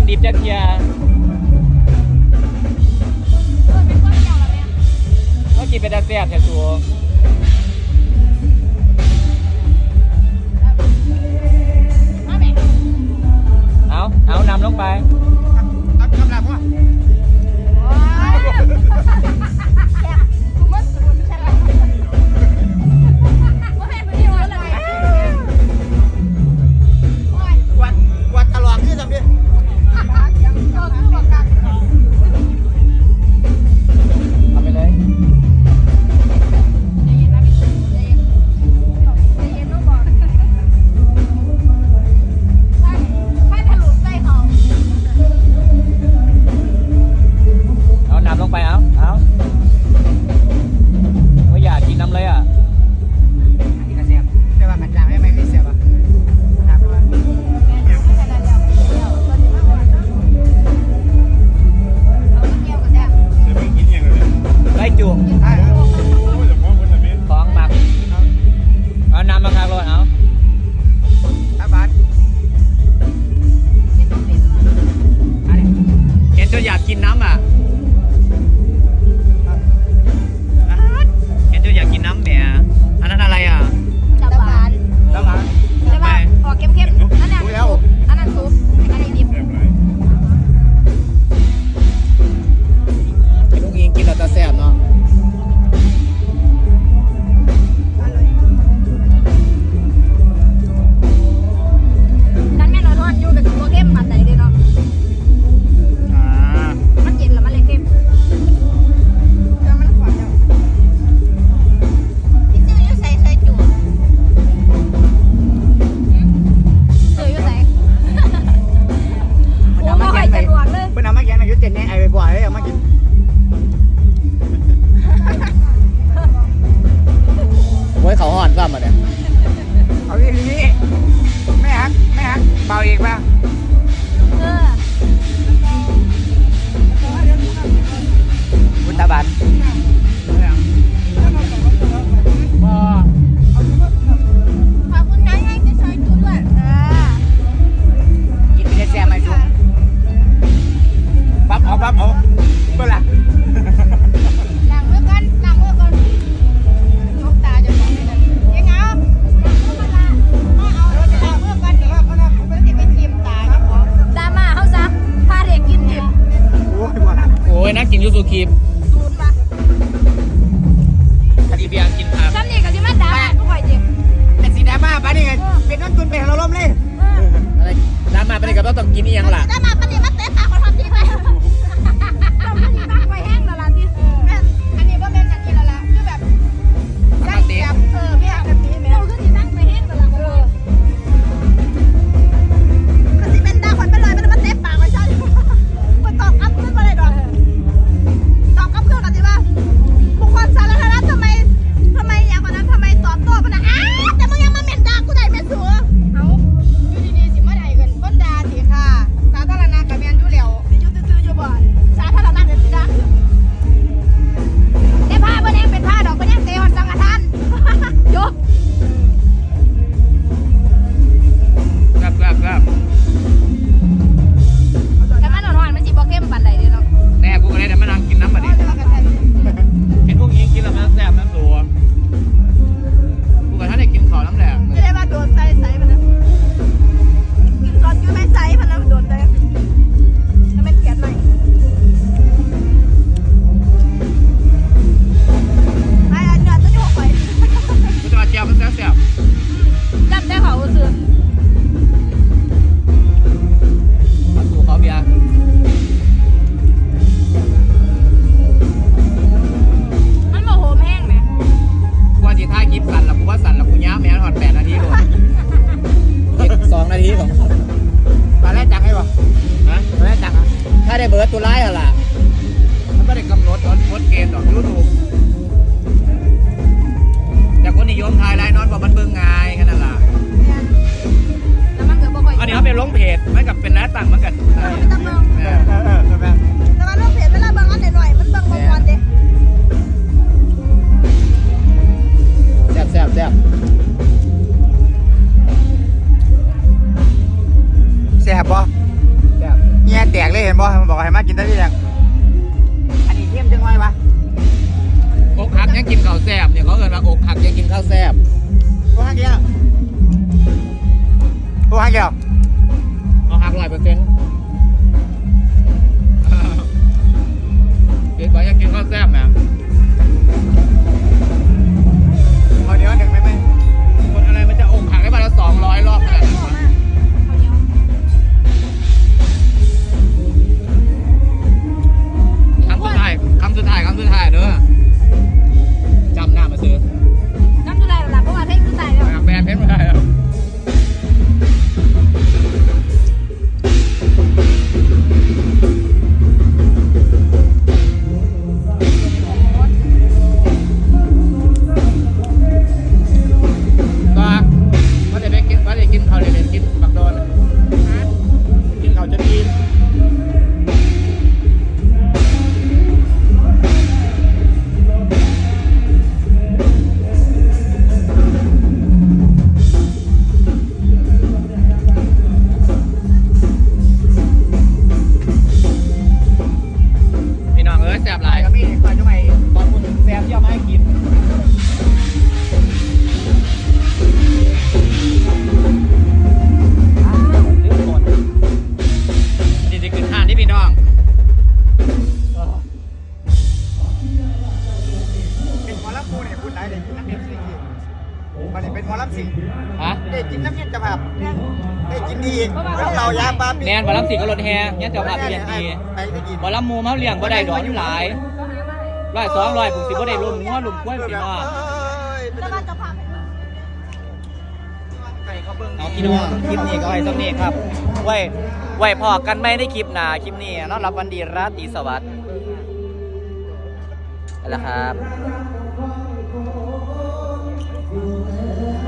กินดิบจักเทียก็กินเป็นตาแซ่บแท้ตัวเอาเอานำลงไป กินน้ำอะ ยนั่งกินยูสุครีปะคดีเบียร์กินครับ ฉันนี่กับที่มาด่าทุกคนจริแต่สีดามาปะนี่ไงเป็นนั่นตุนไป็นฮาร์ลมเลยอามาปะนี่กับเราต้องกินนี่ยังล่ะดามาปะนี่มั บ่มันบอกให้มากินได้ที่แรกอันนี้เข้มจังไงวะอกหักยังกินข้าวแซ่บเนี่ยเขาเอิ้นว่าอกหักยังกินข้าวแซ่บโอ้ฮักเกี้ยวโอ้ฮักเกี้ยวเอาหักร้อยเปอร์เซ็นต์กินไปยังกินข้าวแซ่บแหม มันนี่เป็นหมอลำสิงฮะได้กินน้ำเย็นจะแบบได้กินดีน้ำเรายาปลาปีแนนบอลลัมสีก็รถแฮเนี่ยเจ้าภาพเรียนดีไปได้กินบอลลัมมูมาเลี้ยงบ่ได้ดอกมันหลายร้อยสองร้อยผมสิบ่ได้ลุ่มงัวลุ่มกล้วยพี่น้องแล้วมันจะพาไปเอาพี่น้องคลิปนี้ก็ไว้สำนี้ครับ ไว้ ไว้พอกันไม่ได้คลิปหน้าคลิปนี้นอนรับวันดีราตรีสวัสดิ์นั่นแหละครับ